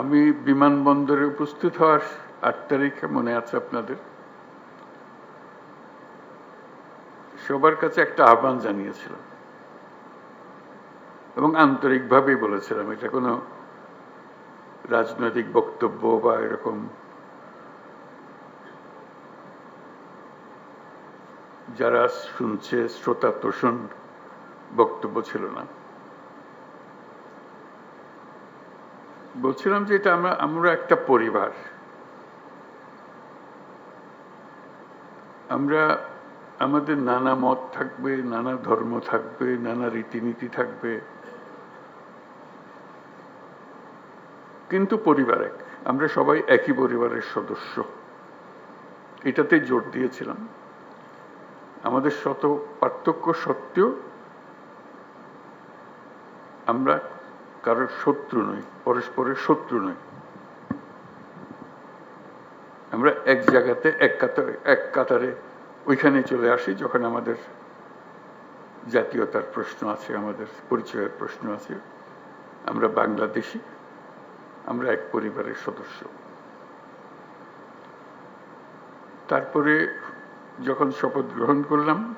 আমি বিমানবন্দরে উপস্থিত হওয়ার আট তারিখে মনে আছে আপনাদের। সবার কাছে একটা আহ্বান জানিয়েছিলাম। এবং আন্তরিকভাবেই বলেছিলাম, এটা কোনো রাজনৈতিক বক্তব্য বা এরকম যারা শুনছে শ্রোতা তোষণ বক্তব্য ছিল না। বলছিলাম যে এটা আমরা আমরা একটা পরিবার। আমরা, আমাদের নানা মত থাকবে, নানা ধর্ম থাকবে, নানা রীতিনীতি থাকবে। কিন্তু পরিবার এক। আমরা সবাই একই পরিবারের সদস্য। এটাতে জোর দিয়েছিলাম। আমাদের শত পার্থক্য সত্ত্বেও আমরা কারোর শত্রু নই, পরস্পরের শত্রু নই। আমরা এক জায়গাতে, এক কাতারে এক কাতারে ওইখানে চলে আসি, যখন আমাদের জাতীয়তার প্রশ্ন আছে, আমাদের পরিচয়ের প্রশ্ন আছে। আমরা বাংলাদেশি, আমরা এক পরিবারের সদস্য। তারপরে যখন শপথ গ্রহণ করলাম,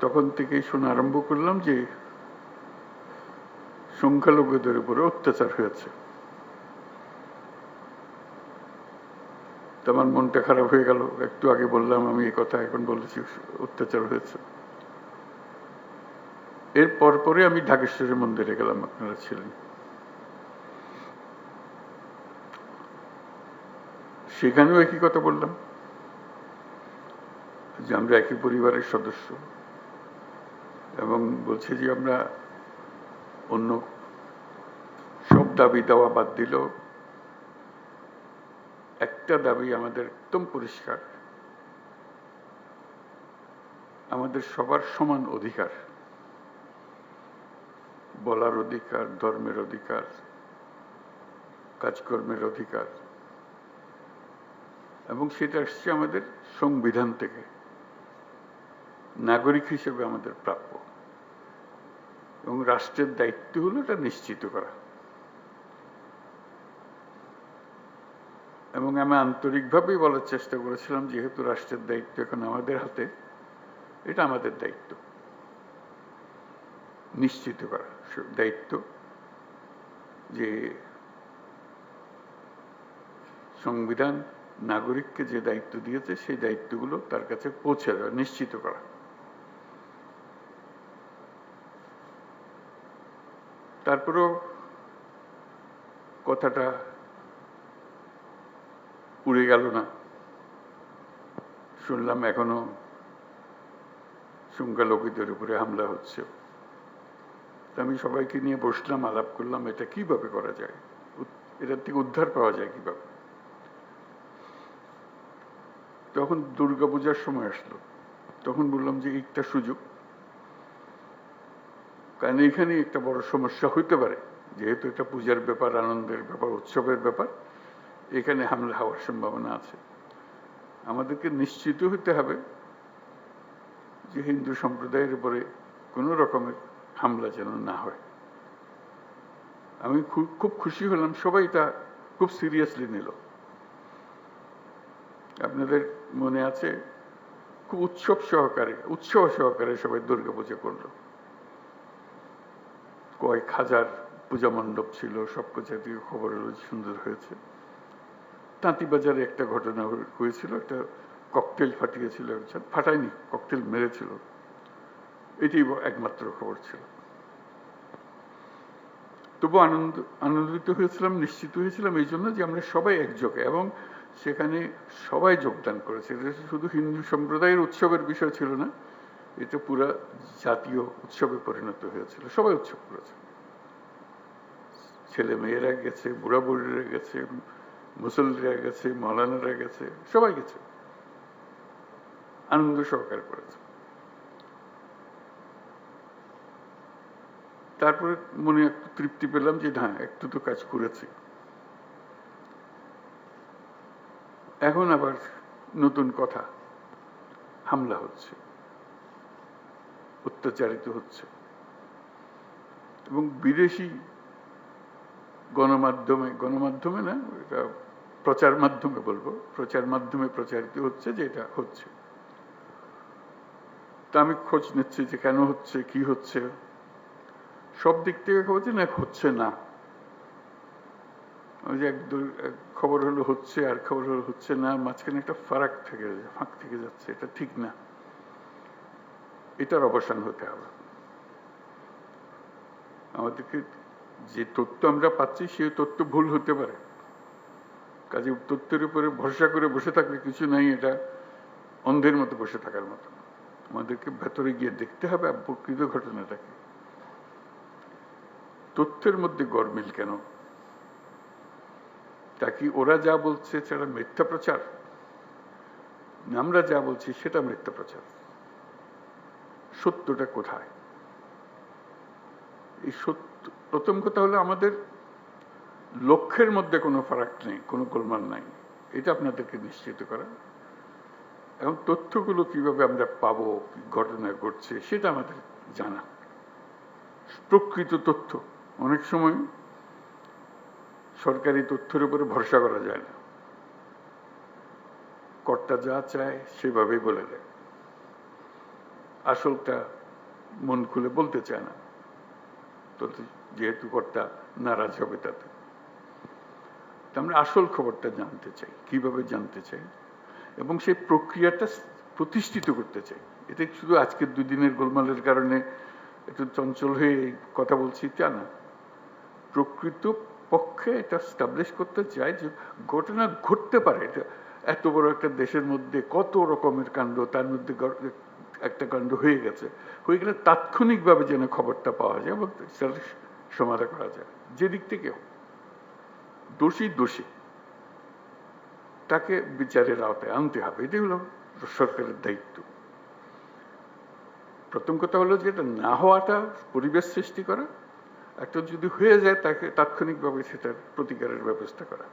তখন থেকেই শোনা আরম্ভ করলাম যে সংখ্যালঘুদের উপরে অত্যাচার হয়েছে। আমার মনটা খারাপ হয়ে গেল। একটু আগে বললাম আমি এই কথা, এখন বলেছি অত্যাচার হয়েছে। এর পরে আমি ঢাকেশ্বরী মন্দিরে গেলাম, আপনারা ছিলেন। সেখানেও একই কথা বললাম, যে আমরা একই পরিবারের সদস্য এবং বলছে যে আমরা অন্য দাবি দেওয়া বাদ দিল। একটা দাবি আমাদের একদম পরিষ্কার। আমাদের সবার সমান অধিকার। বলার অধিকার, ধর্মের অধিকার, কাজকর্মের অধিকার। এবং সেটা আসছে আমাদের সংবিধান থেকে। নাগরিক হিসেবে আমাদের প্রাপ্য। এবং রাষ্ট্রের দায়িত্ব হলো এটা নিশ্চিত করা। এবং আমি আন্তরিকভাবেই বলার চেষ্টা করেছিলাম, যেহেতু রাষ্ট্রের দায়িত্ব এখন আমাদের হাতে, এটা আমাদের দায়িত্ব। নিশ্চিত করা দায়িত্ব যে সংবিধান নাগরিককে যে দায়িত্ব দিয়েছে, সেই দায়িত্বগুলো তার কাছে পৌঁছে দেওয়া, নিশ্চিত করা। তারপরেও কথাটা উড়ে গেল না। শুনলাম এখনও সংখ্যালঘুদের উপরে হামলা হচ্ছে। আমি সবাইকে নিয়ে বসলাম, আলাপ করলাম, এটা কীভাবে করা যায়? এটার থেকে উদ্ধার পাওয়া যায় কীভাবে? তখন দুর্গাপূজার সময় আসলো। তখন বললাম যে একটা সুযোগ। কারণ এখানে একটা বড় সমস্যা হইতে পারে। যেহেতু এটা পূজার ব্যাপার, আনন্দের ব্যাপার, উৎসবের ব্যাপার এখানে হামলা হওয়ার সম্ভাবনা আছে। আমাদেরকে নিশ্চিত হতে হবে যে হিন্দু সম্প্রদায়ের উপরে কোনো রকমের হামলা যেন না হয়। আমি খুব খুব খুশি হলাম, সবাই তা খুব সিরিয়াসলি নিল। আপনাদের মনে আছে, খুব উৎসব সহকারে উৎসব সহকারে সবাই দুর্গাপূজা করল। কয়েক হাজার পূজা মণ্ডপ ছিল সব জাতীয় খবর সুন্দর হয়েছে। তাঁতিবাজারে একটা ঘটনা হয়েছিল, একটা ককটেল ফাটিয়েছিল একজন, ফাটায়নি, ককটেল মেরেছিল। এটি একমাত্র খবর ছিল। তবু আনন্দ, আনন্দিত হয়েছিলাম, নিশ্চিত হয়েছিলাম এই জন্য যে আমরা সবাই একযোগে এবং সেখানে সবাই যোগদান করেছে। এটা শুধু হিন্দু সম্প্রদায়ের উৎসবের বিষয় ছিল না এটা পুরা জাতীয় উৎসবে পরিণত হয়েছিল, সবাই উৎসব করেছে। ছেলে মেয়েরা গেছে বুড়া বুড়িরা গেছে মুসল্লিরা গেছে, মৌলানারা গেছে, সবাই গেছে। আনন্দ সহকার করেছে। তারপরে মনে একটু তৃপ্তি পেলাম যে না, একটু তো কাজ করেছি। এখন আবার নতুন কথা, হামলা হচ্ছে, অত্যাচারিত হচ্ছে। এবং বিদেশি গণমাধ্যমে গণমাধ্যমে না, এটা প্রচার মাধ্যমে বলব, প্রচার মাধ্যমে প্রচারিত হচ্ছে যে এটা হচ্ছে। তা আমি খোঁজ নিচ্ছি যে কেন হচ্ছে, কি হচ্ছে। সব দিক থেকে খবর না, হচ্ছে না। ওই যে এক খবর হলো হচ্ছে, আর খবর হলো হচ্ছে না, মাঝখানে একটা ফারাক থেকে ফাঁক থেকে যাচ্ছে, এটা ঠিক না। এটার অবসান হতে হবে। আমাদেরকে যে তথ্য আমরা পাচ্ছি, সেই তথ্য ভুল হতে পারে। কাজে তথ্যের উপরে ভরসা করে বসে থাকলে কিছু নাই, এটা অন্ধের মতো বসে থাকার মতো। আমাদেরকে ভেতরে গিয়ে দেখতে হবে প্রকৃত ঘটনাটাকে। তথ্যের মধ্যে গরমিল কেন? তা কি ওরা যা বলছে সেটা মিথ্যা প্রচার? আমরা যা বলছি সেটা মিথ্যা প্রচার। সত্যটা কোথায়? এই সত্য প্রথম কথা হলো আমাদের লক্ষ্যের মধ্যে কোনো ফারাক নেই, কোনো গোলমাল নাই। এটা আপনাদেরকে নিশ্চিত করা। এবং তথ্যগুলো কীভাবে আমরা পাবো ঘটনা ঘটছে, সেটা আমাদের জানা। প্রকৃত তথ্য। অনেক সময় সরকারি তথ্যের উপরে ভরসা করা যায় না। কর্তা যা চায় সেভাবেই বলে দেয়। আসলটা মন খুলে বলতে চায় না। যেহেতু কর্তা নারাজ হবে তাতে। আমরা আসল খবরটা জানতে চাই, কীভাবে জানতে চাই? এবং সেই প্রক্রিয়াটা প্রতিষ্ঠিত করতে চাই। এটা শুধু আজকের দুদিনের গোলমালের কারণে একটু চঞ্চল হয়ে কথা বলছি তা না। প্রকৃত পক্ষে এটা স্টাবলিশ করতে চাই যে ঘটনা ঘটতে পারে। এটা এত বড় একটা দেশের মধ্যে কত রকমের কাণ্ড, তার মধ্যে একটা কাণ্ড হয়ে গেছে। হয়ে গেলে তাৎক্ষণিকভাবে যেন খবরটা পাওয়া যায় এবং সমাধা করা যায়। যেদিক থেকে হোক। দোষী দোষী, তাকে বিচারের আওতায় আনতে হবে। এটাই হলো সরকারের দায়িত্ব। প্রথম কথা হলো যে এটা না হওয়াটা পরিবেশ সৃষ্টি করা, একটা যদি হয়ে যায় তাকে তাৎক্ষণিকভাবে সেটার প্রতিকারের ব্যবস্থা করা।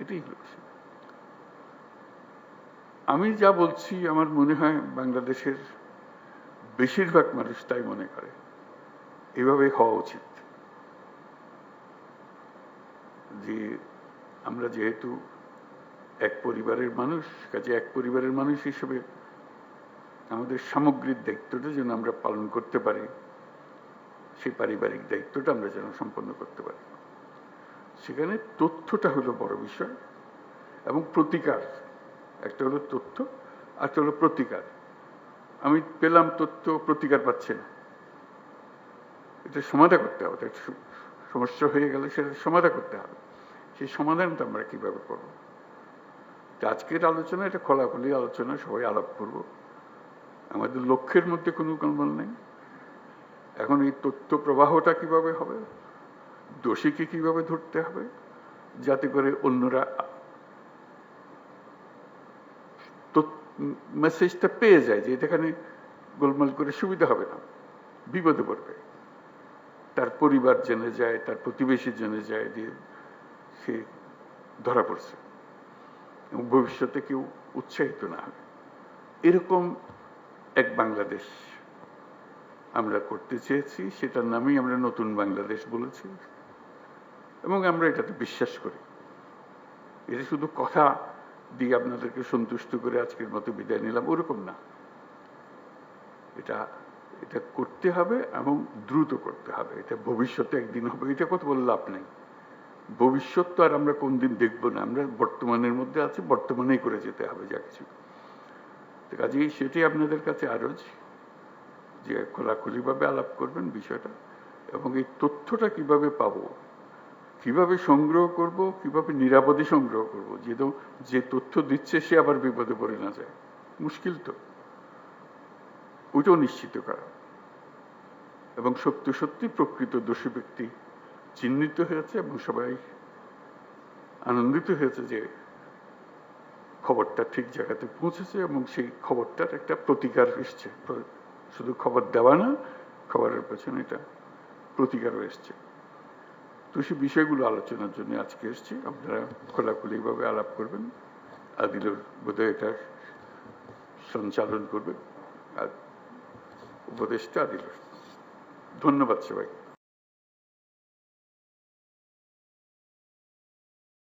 এটাই হলো আমি যা বলছি আমার মনে হয় বাংলাদেশের বেশিরভাগ মানুষ তাই মনে করে। এভাবে হওয়া উচিত। যে আমরা যেহেতু এক পরিবারের মানুষ, কাজে এক পরিবারের মানুষ হিসেবে আমাদের সামগ্রিক দায়িত্বটা যেন আমরা পালন করতে পারি, সেই পারিবারিক দায়িত্বটা আমরা যেন সম্পন্ন করতে পারি। সেখানে তথ্যটা হলো বড় বিষয় এবং প্রতিকার। একটা হলো তথ্য একটা হলো প্রতিকার। আমি পেলাম তথ্য, প্রতিকার পাচ্ছে না। এটা সমাধা করতে হবে সমস্যা হয়ে গেলে সেটা সমাধা করতে হবে। সেই সমাধানটা আমরা কীভাবে করব? আজকের আলোচনা, এটা খোলাখুলি আলোচনা, সবাই আলাপ করব। আমাদের লক্ষ্যের মধ্যে কোনো গোলমাল নেই। এখন এই তথ্য প্রবাহটা কীভাবে হবে? দোষীকে কীভাবে ধরতে হবে? যাতে করে অন্যরা মেসেজটা পেয়ে যায় যে এখানে গোলমাল করে সুবিধা হবে না, বিপদে পড়বে। তার পরিবার জেনে যায়, তার প্রতিবেশী জেনে যায় যে সে ধরা পড়ছে। এবং ভবিষ্যতে কেউ উৎসাহিত না হবে। এরকম এক বাংলাদেশ আমরা করতে চেয়েছি, সেটার নামেই আমরা নতুন বাংলাদেশ বলেছি। এবং আমরা এটাতে বিশ্বাস করি। এটা শুধু কথা দিয়ে আপনাদেরকে সন্তুষ্ট করে আজকের মতো বিদায় নিলাম, ওরকম না। এটা এটা করতে হবে এবং দ্রুত করতে হবে। এটা ভবিষ্যতে একদিন হবে, এটা কথা বলে লাভ নেই। ভবিষ্যৎ তো আর আমরা কোনদিন দেখব না, আমরা বর্তমানের মধ্যে আছি, বর্তমানেই করে যেতে হবে যা কিছু। কাজেই সেটাই আপনাদের কাছে আরজ, যে খোলাখুলিভাবে আলাপ করবেন বিষয়টা, এবং এই তথ্যটা কীভাবে পাবো, কীভাবে সংগ্রহ করব, কীভাবে নিরাপদে সংগ্রহ করব, যে যে তথ্য দিচ্ছে সে আবার বিপদে পড়ে না যায়। মুশকিল তো। ওইটাও নিশ্চিত করা। এবং সত্য সত্যি প্রকৃত দোষী ব্যক্তি চিহ্নিত হয়েছে এবং সবাই আনন্দিত হয়েছে যে খবরটা ঠিক জায়গাতে পৌঁছেছে এবং সেই খবরটার একটা প্রতিকার এসছে। শুধু খবর দেওয়া না, খবরের পেছনে এটা প্রতিকারও এসছে। তো সেই বিষয়গুলো আলোচনার জন্য আজকে এসছি। আপনারা খোলাখুলিভাবে আলাপ করবেন। আদিল বোধহয় এটা সঞ্চালন করবে। আর উপদেশটা আদিল ধন্যবাদ সবাই